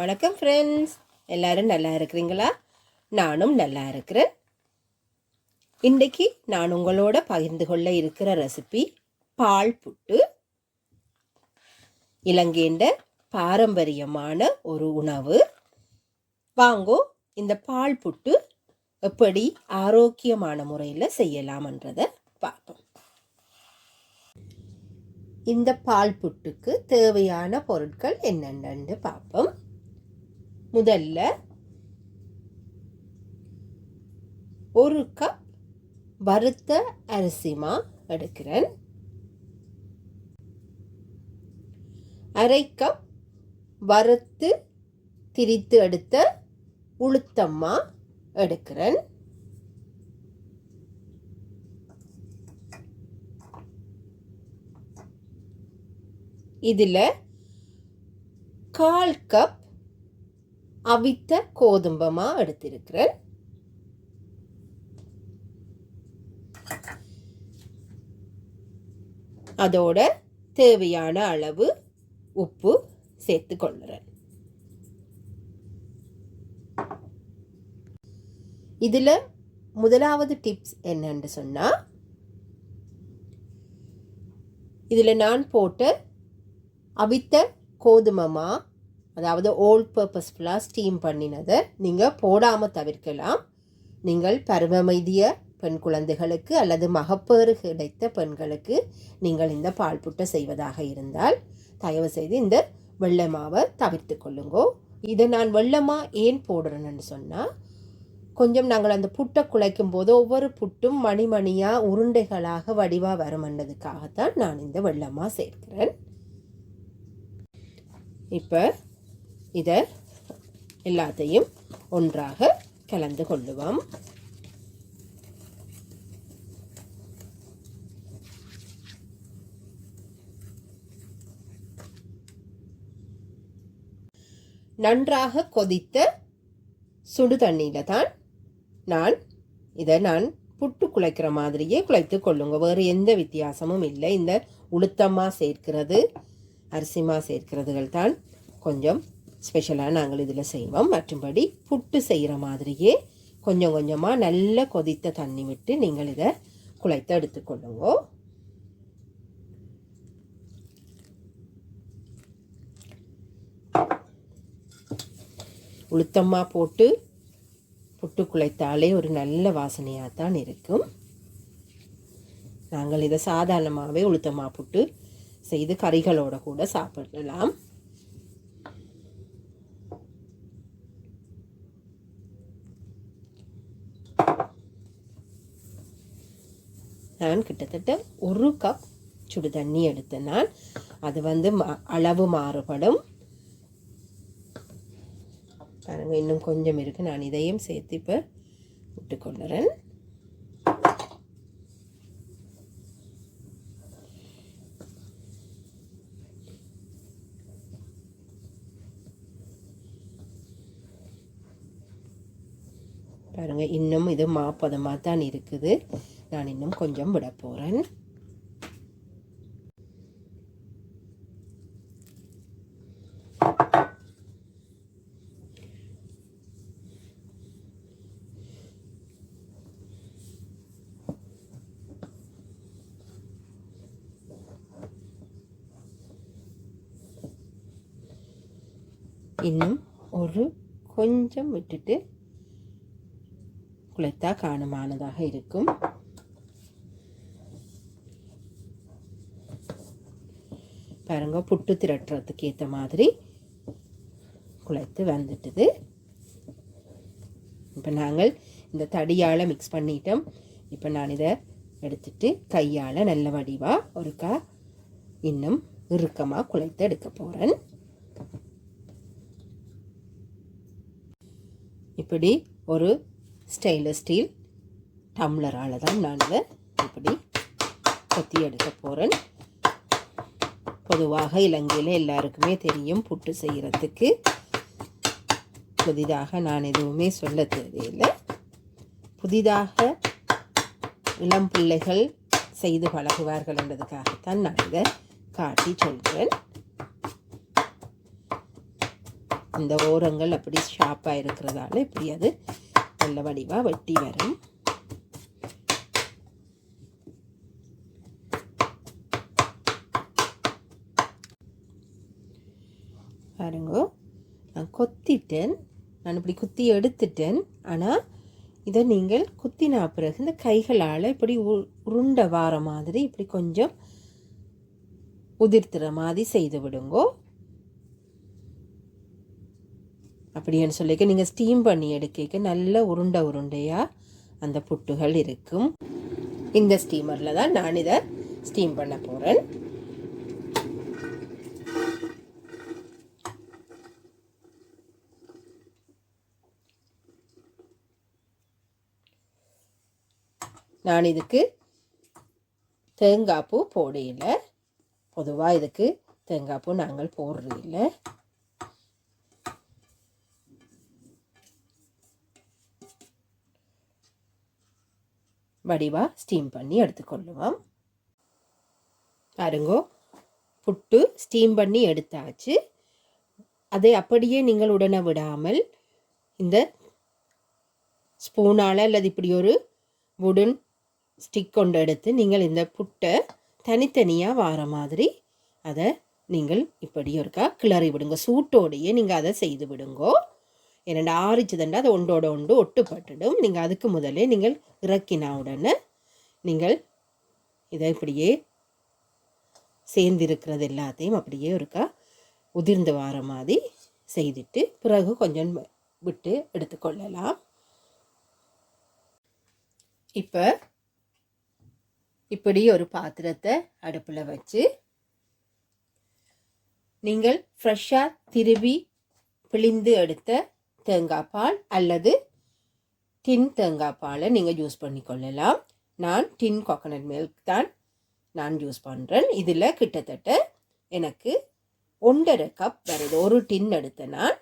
வணக்கம் ஃப்ரெண்ட்ஸ் எல்லாரும் நல்லா இருக்கிறீங்களா? நானும் நல்லா இருக்கிறேன். இன்றைக்கி நான் உங்களோட பகிர்ந்து கொள்ள இருக்கிற ரெசிபி பால் புட்டு. இலங்கையின் பாரம்பரியமான ஒரு உணவு. வாங்கோ இந்த பால் புட்டு எப்படி ஆரோக்கியமான முறையில் செய்யலாம்ன்றதை பார்ப்போம். இந்த பால் புட்டுக்கு தேவையான பொருட்கள் என்னென்னு பார்ப்போம். முதல்ல ஒரு கப் வறுத்த அரிசிமா எடுக்கிறேன். அரை கப் வறுத்து திரித்து எடுத்த உளுத்தம்மா எடுக்கிறேன். இதில் கால் கப் அவித்த கோதும்பமாக எடுத்திருக்கிறேன். அதோட தேவையான அளவு உப்பு சேர்த்து கொள்ளுறேன் இதில் முதலாவது டிப்ஸ் என்னன்னு சொன்னால் இதில் நான் போட்ட அவித்த கோதுமமாக அதாவது ஓல்ட் பர்பஸ்ஃபுல்லாக ஸ்டீம் பண்ணினதை. நீங்கள் போடாமல் தவிர்க்கலாம். நீங்கள் பருவமைதிய பெண் குழந்தைகளுக்கு அல்லது மகப்பேறு கிடைத்த பெண்களுக்கு நீங்கள் இந்த பால் புட்டை செய்வதாக இருந்தால் தயவு செய்து இந்த வெள்ளை மாவை தவிர்த்து கொள்ளுங்கோ. இதை நான் வெள்ளமாக ஏன் போடுறேன்னு சொன்னால் கொஞ்சம் நாங்கள் அந்த புட்டை குழைக்கும் போது ஒவ்வொரு புட்டும் மணிமணியாக உருண்டைகளாக வடிவாக வருமன்றதுக்காகத்தான் நான் இந்த வெள்ளமாக சேர்க்கிறேன். இப்போ இதை எல்லாத்தையும் ஒன்றாக கலந்து கொள்ளுவோம். நன்றாக கொதித்த சுடு தண்ணியில் தான் நான் இதை நான் புட்டு குழைக்கிற மாதிரியே குழைத்து கொள்ளுங்க. வேறு எந்த வித்தியாசமும் இல்லை. இந்த உளுத்தமாக சேர்க்கிறது அரிசிமா சேர்க்கிறதுகள் தான் கொஞ்சம் ஸ்பெஷலாக நாங்கள் இதில் செய்வோம். மற்றும்படி புட்டு செய்கிற மாதிரியே கொஞ்சம் கொஞ்சமாக நல்ல கொதித்த தண்ணி விட்டு நீங்கள் இதை குழைத்து எடுத்துக்கொள்ளுங்க உளுத்தம்மா போட்டு புட்டு குழைத்தாலே ஒரு நல்ல வாசனையாக தான் இருக்கும். நாங்கள் இதை சாதாரணமாகவே உளுத்தமாக புட்டு செய்து கறிகளோட கூட சாப்பிடலாம். நான் கிட்டத்தட்ட ஒரு கப் சுடு தண்ணி எடுத்தேன் நான் அது வந்து அளவு மாறுபடும். பாருங்க இன்னும் கொஞ்சம் இருக்குது நான் இதையும் சேர்த்து இப்போ விட்டுக்கொள்ளுறேன் பாருங்கள் இன்னும் இது மாப்பதமாக தான் இருக்குது. நான் இன்னும் கொஞ்சம் விட போகிறேன் இன்னும் ஒரு கொஞ்சம் விட்டுட்டு குளைத்தா காணமானதாக இருக்கும். பாருங்க புட்டு திரட்டுறதுக்கு ஏற்ற மாதிரி குழைத்து வந்துட்டுது இப்போ நாங்கள் இந்த தடியால் மிக்ஸ் பண்ணிட்டோம். இப்போ நான் இதை எடுத்துட்டு கையால் நல்ல வடிவாக ஒருக்கா இன்னும் இறுக்கமாக குழைத்து எடுக்க போகிறேன் இப்படி ஒரு ஸ்டெயின்லெஸ் ஸ்டீல் டம்ளரால் தான் நான் இதை இப்படி கொத்தி எடுக்க போகிறேன் பொதுவாக இலங்கையில் எல்லாருக்குமே தெரியும் புட்டு செய்கிறதுக்கு புதிதாக நான் எதுவுமே சொல்ல தேவையில்லை. புதிதாக இளம் பிள்ளைகள் செய்து பழகுவார்கள் என்றதுக்காகத்தான் நான் இதை காட்டி சொல்கிறேன் அந்த ஓரங்கள் அப்படி ஷார்ப்பாக இருக்கிறதால இப்படி அது நல்ல வடிவாக வெட்டி வரும். பாருங்க. நான் கொத்திட்டேன். நான் இப்படி குத்தி எடுத்துட்டேன். ஆனால் இதை நீங்கள் குத்தினா பிறகு இந்த கைகளால் இப்படி உ- உருண்டை வார மாதிரி இப்படி கொஞ்சம் உதிர்த்துற மாதிரி செய்து விடுங்கோ. அப்படின்னு சொல்லிக்க நீங்கள் ஸ்டீம் பண்ணி எடுக்க நல்ல உருண்டை உருண்டையாக அந்த புட்டுகள் இருக்கும். இந்த ஸ்டீமரில் தான் நான் இதை ஸ்டீம் பண்ண போகிறேன் நான் இதுக்கு தேங்காய் பூ போடையில் பொதுவாக இதுக்கு தேங்காய் பூ நாங்கள் போடுறதில்ல. வடிவா ஸ்டீம் பண்ணி எடுத்துக்கொள்ளுவோம். பாருங்கோ புட்டு ஸ்டீம் பண்ணி எடுத்தாச்சு. அதை அப்படியே நீங்கள் உடனே விடாமல் இந்த ஸ்பூனால் அல்லது இப்படி ஒரு வுடன் ஸ்டிக் கொண்டு எடுத்து நீங்கள் இந்த புட்டை தனித்தனியாக வார மாதிரி அதை நீங்கள் இப்படி ஒருக்கா கிளறி விடுங்க. சூட்டோடையே நீங்கள் அதை செய்து விடுங்கோ. ஏன்னா ஆறிச்சதுண்டா அது ஒன்றோட ஒன்று ஒட்டுப்பட்டுடும் நீங்கள் அதுக்கு முதலே நீங்கள் இறக்கினா உடனே நீங்கள் இதை இப்படியே சேர்ந்திருக்கிறது எல்லாத்தையும் அப்படியே ஒருக்கா உதிர்ந்து வார மாதிரி செய்துட்டு பிறகு கொஞ்சம் விட்டு எடுத்துக்கொள்ளலாம். இப்போ இப்படி ஒரு பாத்திரத்தை அடுப்பில் வச்சு நீங்கள் ஃப்ரெஷ்ஷாக திருவி பிழிந்து எடுத்த தேங்காய் பால் அல்லது டின் தேங்காய் பாலை நீங்கள் யூஸ் பண்ணிக்கொள்ளலாம். நான் டின் கோகனட் மில்க் தான் நான் யூஸ் பண்ணுறேன் இதில் கிட்டத்தட்ட எனக்கு ஒன்றரை கப் வருது ஒரு டின் எடுத்த நான்.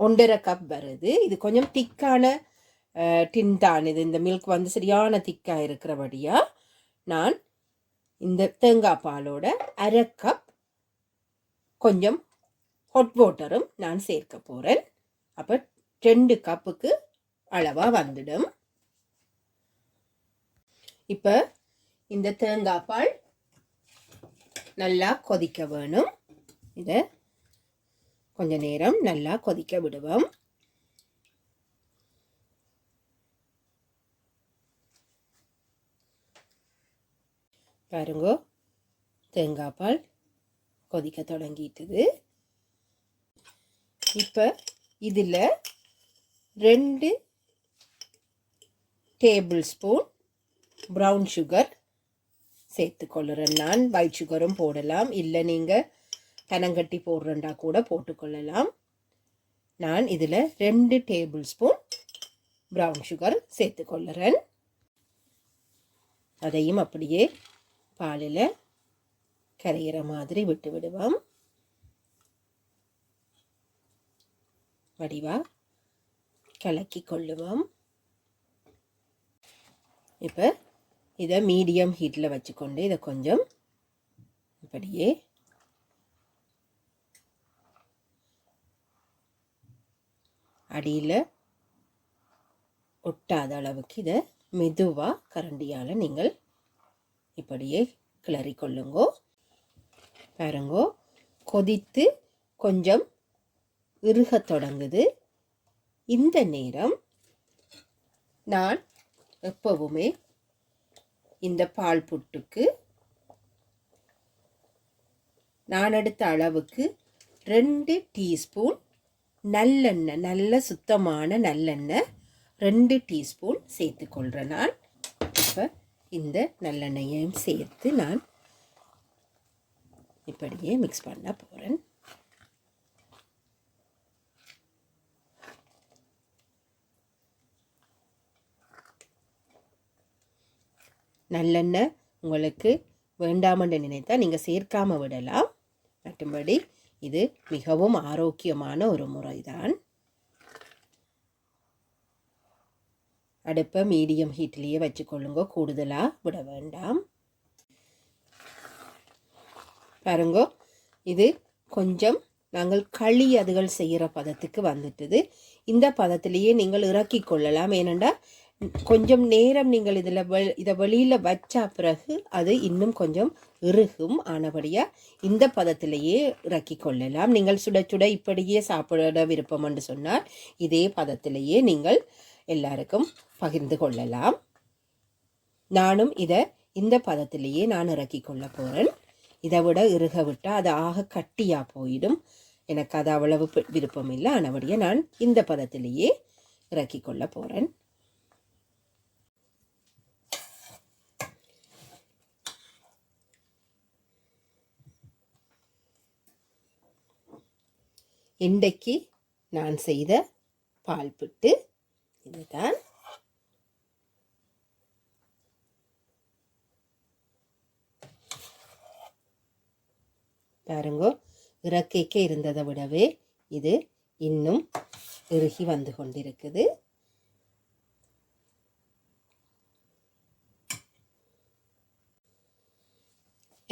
ஒன்றரை கப் வருது இது கொஞ்சம் திக்கான டின் தான் இது. இந்த மில்க் வந்து சரியான திக்காக இருக்கிறபடியாக நான் இந்த தேங்காய் பாலோட அரை கப் கொஞ்சம் ஹாட் வாட்டரும் நான் சேர்க்க போகிறேன் அப்போ ரெண்டு கப்புக்கு அளவாக வந்துடும். இப்போ இந்த தேங்காய் பால் நல்லா கொதிக்க வேணும். இதை கொஞ்ச நேரம் நல்லா கொதிக்க விடுவோம். பாருங்கோ. தேங்காய் பால் கொதிக்க தொடங்கிட்டுது. இப்போ இதில் ரெண்டு டேபிள் ஸ்பூன் ப்ரௌன் சுகர் சேர்த்துக்கொள்ளுறேன் நான் ஒயிட் சுகரும் போடலாம். இல்லை நீங்கள் பனங்கட்டி போடுறேன்டா கூட போட்டுக்கொள்ளலாம். நான் இதில் ரெண்டு டேபிள் ஸ்பூன் ப்ரௌன் சுகர் சேர்த்துக்கொள்ளுறேன். அதையும் அப்படியே பாலில் கரையிற மாதிரி விட்டு விடுவோம். வடிவா கலக்கி கொள்ளுவோம். இப்போ இதை மீடியம் ஹீட்டில் வச்சுக்கொண்டு இதை கொஞ்சம் இப்படியே அடியில் ஒட்டாத அளவுக்கு இதை மெதுவாக கரண்டியால் நீங்கள் இப்படியே கிளறி கொள்ளுங்கோ. பாருங்கோ கொதித்து கொஞ்சம் இறுகத் தொடங்குது. இந்த நேரம் நான் எப்பவுமே இந்த பால் புட்டுக்கு நான் எடுத்த அளவுக்கு ரெண்டு டீஸ்பூன் நல்லெண்ணெய் நல்ல சுத்தமான நல்லெண்ணெய் ரெண்டு டீஸ்பூன் சேர்த்துக்கொள்கிறேன் நான். இந்த நல்லெண்ணெயையும் சேர்த்து நான் இப்படியே மிக்ஸ் பண்ண போகிறேன் நல்லெண்ணெய் உங்களுக்கு வேண்டாமென்று நினைத்தால் நீங்கள் சேர்க்காமல் விடலாம். மற்றும்படி இது மிகவும் ஆரோக்கியமான ஒரு முறைதான். அடுப்பை மீடியம் ஹீட்லேயே வச்சுக்கொள்ளுங்க. கூடுதலாக விட வேண்டாம். பாருங்க இது கொஞ்சம் நாங்கள் களி அதுகள் செய்கிற பதத்துக்கு வந்துட்டுது. இந்த பதத்திலேயே நீங்கள் இறக்கி கொள்ளலாம். ஏனென்றால் கொஞ்சம் நேரம் நீங்கள் இதில் வெ இதை வெளியில் வச்சா பிறகு அது இன்னும் கொஞ்சம் இறுகும் ஆனபடியாக இந்த பதத்திலேயே இறக்கி கொள்ளலாம். நீங்கள் சுட சுட இப்படியே சாப்பிட விருப்பம் என்று சொன்னால் இதே பதத்திலேயே நீங்கள் எல்லாருக்கும் பகிர்ந்து கொள்ளலாம். நானும் இதை இந்த பதத்திலேயே நான் இறக்கி கொள்ள போகிறேன் இதை விட இறுக விட்டால் அது ஆக கட்டியாக போயிடும். எனக்கு அது அவ்வளவு விருப்பம் இல்லை. ஆனபடியே நான் இந்த பதத்திலேயே இறக்கி கொள்ள போகிறேன் இன்றைக்கு நான் செய்த பால் புட்டு இதுதான் பாருங்கோ இறக்கைக்கு இருந்ததை விடவே இது இன்னும் இறுகி வந்து கொண்டிருக்குது.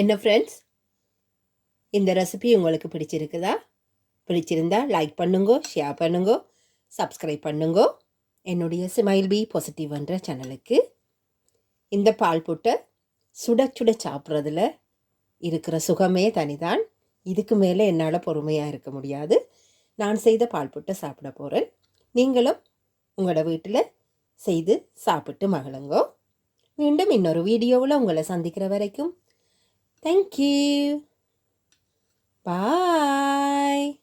என்ன ஃப்ரெண்ட்ஸ் இந்த ரெசிபி உங்களுக்கு பிடிச்சிருக்குதா? பிடிச்சிருந்தா லைக் பண்ணுங்கோ ஷேர் பண்ணுங்கோ சப்ஸ்கிரைப் பண்ணுங்கோ. என்னுடைய ஸ்மைல் பி பாசிட்டிவ்ன்ற சேனலுக்கு இந்த பால் புட்டை சுட சுட சாப்பிட்றதுல இருக்கிற சுகமே தனிதான். இதுக்கு மேலே என்னால் பொறுமையாக இருக்க முடியாது. நான் செய்த பால் புட்டை சாப்பிட போகிறேன் நீங்களும் உங்களோட வீட்டில் செய்து சாப்பிட்டு மகிழுங்கோ. மீண்டும் இன்னொரு வீடியோவில் உங்களை சந்திக்கிற வரைக்கும். Thank you bye